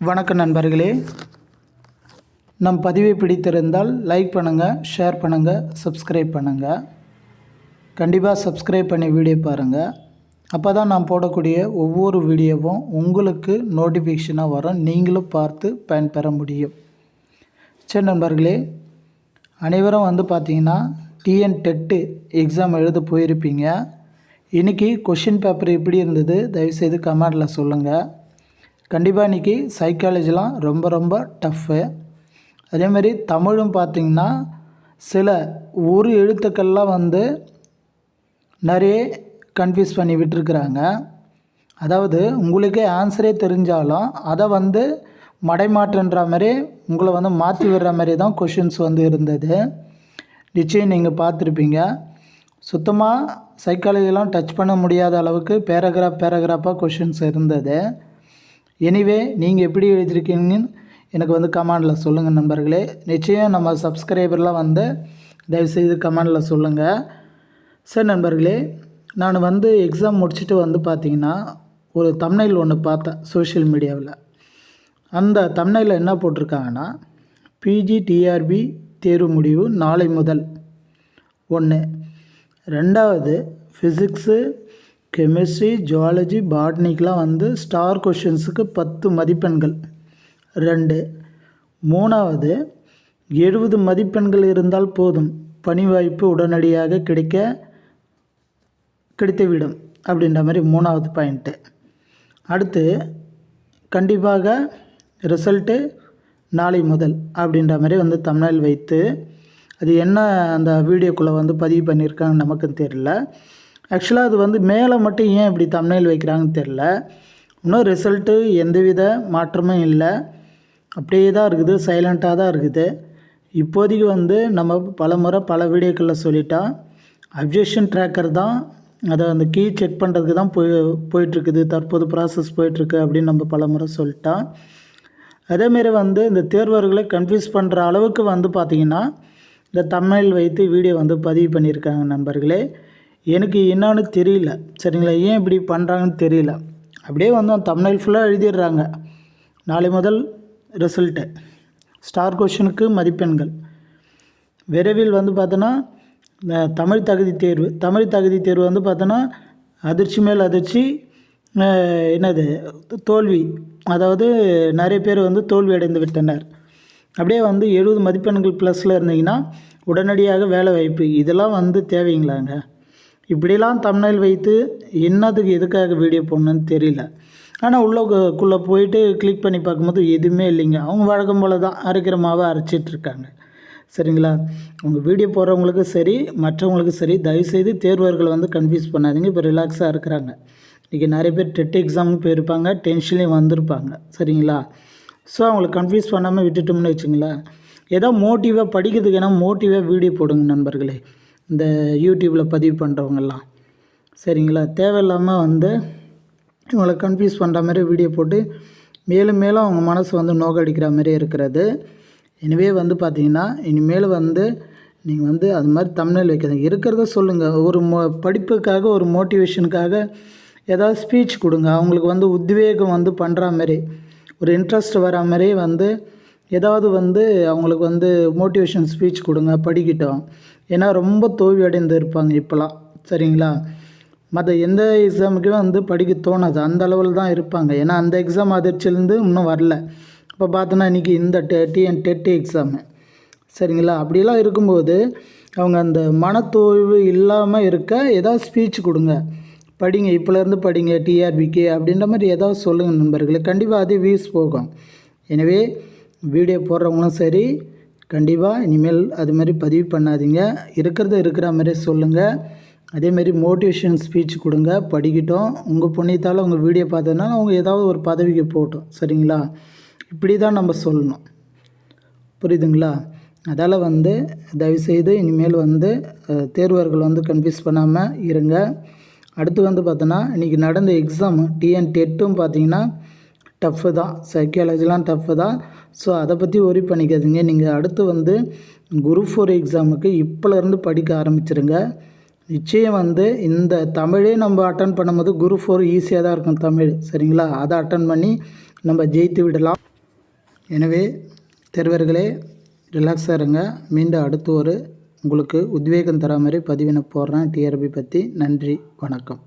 வணக்கம் நண்பர்களே. நம் பதிவை பிடித்திருந்தால் லைக் பண்ணுங்கள் ஷேர் பண்ணுங்கள் சப்ஸ்கிரைப் பண்ணுங்கள் கண்டிப்பாக சப்ஸ்கிரைப் பண்ணி வீடியோ பாருங்கள் அப்போ தான் நான் போடக்கூடிய ஒவ்வொரு வீடியோவும் உங்களுக்கு நோட்டிஃபிகேஷனாக வரும். நீங்களும் பார்த்து பயன்பெற முடியும். சரி நண்பர்களே அனைவரும் வந்து பார்த்தீங்கன்னா டிஎன் டெட்டு எக்ஸாம் எழுத போயிருப்பீங்க. இன்றைக்கி கொஷின் பேப்பர் எப்படி இருந்தது? தயவுசெய்து கமெண்டில் சொல்லுங்கள் கண்டிப்பாக இன்றைக்கி சைக்காலஜிலாம் ரொம்ப ரொம்ப டஃப்பு அதேமாதிரி தமிழும் பார்த்திங்கன்னா சில ஒரு எழுத்துக்கள்லாம் வந்து நிறைய கன்ஃபியூஸ் பண்ணி விட்டுருக்குறாங்க. அதாவது உங்களுக்கே ஆன்சரே தெரிஞ்சாலும் அதை வந்து மடைமாற்றுன்ற மாதிரி உங்களை வந்து மாற்றி விடுற மாதிரி தான் கொஷின்ஸ் வந்து இருந்தது. நிச்சயம் நீங்கள் பார்த்துருப்பீங்க சுத்தமாக சைக்காலஜிலாம் டச் பண்ண முடியாத அளவுக்கு பேராகிராஃப் பேராகிராஃபாக கொஷின்ஸ் இருந்தது. எனிவே நீங்கள் எப்படி எழுதியிருக்கீங்கன்னு எனக்கு வந்து கமெண்டில் சொல்லுங்கள் நண்பர்களே. நிச்சயம் நம்ம சப்ஸ்கிரைபர்லாம் வந்து தயவுசெய்து கமெண்டில் சொல்லுங்கள் சரி நண்பர்களே நான் வந்து எக்ஸாம் முடிச்சுட்டு வந்து பார்த்தீங்கன்னா ஒரு தமிழில் ஒன்று பார்த்தேன் சோஷியல் மீடியாவில் அந்த தமிழில் என்ன போட்டிருக்காங்கன்னா பிஜி டிஆர்பி தேர்வு முடிவு நாளை முதல். ஒன்று ரெண்டாவது ஃபிசிக்ஸு கெமிஸ்ட்ரி ஜுவாலஜி பாட்னிக்கெலாம் வந்து ஸ்டார் கொஷின்ஸுக்கு பத்து மதிப்பெண்கள். ரெண்டு. மூணாவது எழுபது மதிப்பெண்கள் இருந்தால் போதும். பணி வாய்ப்பு உடனடியாக கிடைக்க கிடைத்துவிடும் அப்படின்ற மாதிரி மூணாவது பாயிண்ட்டு. அடுத்து கண்டிப்பாக ரிசல்ட்டு நாளை முதல் அப்படின்ற மாதிரி வந்து தமிழில் வைத்து அது என்ன அந்த வீடியோக்குள்ளே வந்து பதிவு பண்ணியிருக்காங்க நமக்கும் தெரியல. ஆக்சுவலாக அது வந்து மேலே மட்டும் ஏன் இப்படி தமிழில் வைக்கிறாங்கன்னு தெரில இன்னும் ரிசல்ட்டு எந்தவித மாற்றமும் இல்லை. அப்படியே தான் இருக்குது சைலண்ட்டாக தான் இருக்குது. இப்போதைக்கு வந்து நம்ம பல முறை பல வீடியோக்களில் சொல்லிட்டோம் அப்ஜெக்ஷன் ட்ராக்கர் தான் அதை அந்த கீ செக் பண்ணுறதுக்கு தான் போய் போயிட்டுருக்குது தற்போது ப்ராசஸ் போயிட்டுருக்கு அப்படின்னு நம்ம பல முறை சொல்லிட்டோம் அதேமாரி வந்து இந்த தேர்வர்களை கன்ஃபியூஸ் பண்ணுற அளவுக்கு வந்து பார்த்திங்கன்னா இந்த தமிழ் வைத்து வீடியோ வந்து பதிவு பண்ணியிருக்காங்க நண்பர்களே. எனக்கு என்னான்னு தெரியல. சரிங்களா? ஏன் இப்படி பண்ணுறாங்கன்னு தெரியல. அப்படியே வந்து அந்த தமிழ் ஃபுல்லாக எழுதிடுறாங்க. நாளை முதல் ரிசல்ட்டு ஸ்டார் கொஷனுக்கு மதிப்பெண்கள். விரைவில் வந்து பார்த்தோன்னா இந்த தமிழ் தகுதி தேர்வு. தமிழ் தகுதி தேர்வு வந்து பார்த்தோன்னா அதிர்ச்சி மேல் அதிர்ச்சி என்னது? தோல்வி. அதாவது நிறைய பேர் வந்து தோல்வி அடைந்து விட்டனர். அப்படியே வந்து எழுபது மதிப்பெண்கள் ப்ளஸில் இருந்தீங்கன்னா உடனடியாக வேலை வாய்ப்பு. இதெல்லாம் வந்து தேவைங்களாங்க? இப்படிலாம் தமிழில் வைத்து என்னதுக்கு எதுக்காக வீடியோ போடணுன்னு தெரியல. ஆனால் உள்ளக்குள்ளே போயிட்டு கிளிக் பண்ணி பார்க்கும்போது எதுவுமே இல்லைங்க. அவங்க வழக்கம் போல் தான் அரைக்கிற மாவை அரைச்சிட்டு இருக்காங்க. சரிங்களா? உங்கள் வீடியோ போடுறவங்களுக்கு சரி மற்றவங்களுக்கு சரி தயவுசெய்து தேர்வர்களை வந்து கன்ஃபியூஸ் பண்ணாதீங்க. இப்போ ரிலாக்ஸாக இருக்கிறாங்க. இன்றைக்கி நிறைய பேர் டெட் எக்ஸாமுக்கு போயிருப்பாங்க டென்ஷன்லேயும் வந்திருப்பாங்க. சரிங்களா? ஸோ அவங்களை கன்ஃபியூஸ் பண்ணாமல் விட்டுட்டோம்னு வச்சுங்களேன். ஏதோ மோட்டிவாக படிக்கிறதுக்கு ஏன்னா மோட்டிவாக வீடியோ போடுங்க நண்பர்களே. இந்த யூடியூப்பில் பதிவு பண்ணுறவங்கெல்லாம் சரிங்களா? தேவையில்லாமல் வந்து இவங்களை கன்ஃபியூஸ் பண்ணுற மாதிரி வீடியோ போட்டு மேலும் மேலும் அவங்க மனசு வந்து நோக்கடிக்கிற மாதிரி இருக்கிறது. எனவே வந்து பார்த்திங்கன்னா இனிமேல் வந்து நீங்கள் வந்து அது மாதிரி தமிழில் வைக்காதீங்க. இருக்கிறத சொல்லுங்கள் ஒரு மோ படிப்புக்காக ஒரு மோட்டிவேஷனுக்காக ஏதாவது ஸ்பீச் கொடுங்க. அவங்களுக்கு வந்து உத்வேகம் வந்து பண்ணுற மாதிரி ஒரு இன்ட்ரெஸ்ட் வர மாதிரி வந்து ஏதாவது வந்து அவங்களுக்கு வந்து மோட்டிவேஷன் ஸ்பீச் கொடுங்க. படிக்கட்டும். ஏன்னா ரொம்ப தோல்வி அடைந்து இருப்பாங்க இப்போலாம் சரிங்களா? மற்ற எந்த எக்ஸாமுக்குமே வந்து படிக்க தோணாது. அந்த அளவில் தான் இருப்பாங்க. ஏன்னா அந்த எக்ஸாம் அதிர்ச்சியிலேருந்து இன்னும் வரல. இப்போ பார்த்தோன்னா இன்றைக்கி இந்த டெ டிஎன் டெட்டு எக்ஸாமு. சரிங்களா? அப்படிலாம் இருக்கும்போது அவங்க அந்த மனத்தோய்வு இல்லாமல் இருக்க ஏதாவது ஸ்பீச் கொடுங்க. படிங்க. இப்போலேருந்து படிங்க. டிஆர்பிக்கு அப்படின்ற மாதிரி ஏதாவது சொல்லுங்கள் நண்பர்களே. கண்டிப்பாக அது வியூஸ் போகும். எனவே வீடியோ போடுறவங்களும் சரி கண்டிப்பாக இனிமேல் அது மாதிரி பதிவு பண்ணாதீங்க. இருக்கிறத இருக்கிற மாதிரி சொல்லுங்கள் அதேமாரி மோட்டிவேஷன் ஸ்பீச் கொடுங்க. படிக்கட்டும். உங்கள் புண்ணியத்தால் உங்கள் வீடியோ பார்த்ததுனால அவங்க ஏதாவது ஒரு பதவிக்கு போகட்டும். சரிங்களா? இப்படி தான் நம்ம சொல்லணும். புரியுதுங்களா? அதால் வந்து தயவுசெய்து இனிமேல் வந்து தேர்வர்கள் வந்து கன்ஃபியூஸ் பண்ணாமல் இருங்க. அடுத்து வந்து பார்த்தோன்னா இன்றைக்கி நடந்த எக்ஸாம் டிஎன் டெட்டும் பார்த்தீங்கன்னா டஃப்பு தான். சைக்காலஜிலாம் டஃப்பு தான். ஸோ அதை பற்றி ஒரி பண்ணிக்காதீங்க. நீங்கள் அடுத்து வந்து குரூப் ஃபோர் எக்ஸாமுக்கு இப்போலேருந்து படிக்க ஆரம்பிச்சிருங்க. நிச்சயம் வந்து இந்த தமிழே நம்ம அட்டன் பண்ணும்போது குரூப் ஃபோர் ஈஸியாக தான் இருக்கும் தமிழ். சரிங்களா? அதை அட்டன் பண்ணி நம்ம ஜெயித்து விடலாம். எனவே தேர்வர்களே ரிலாக்ஸாக இருங்க. மீண்டும் அடுத்து ஒரு உங்களுக்கு உத்வேகம் தர மாதிரி பதிவினை போடுறேன். டிஆர்பி பற்றி நன்றி வணக்கம்.